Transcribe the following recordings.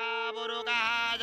सर्वत्र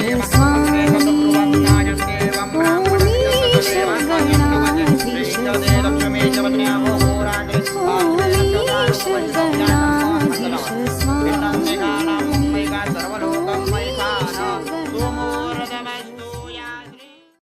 I'm not Sonia.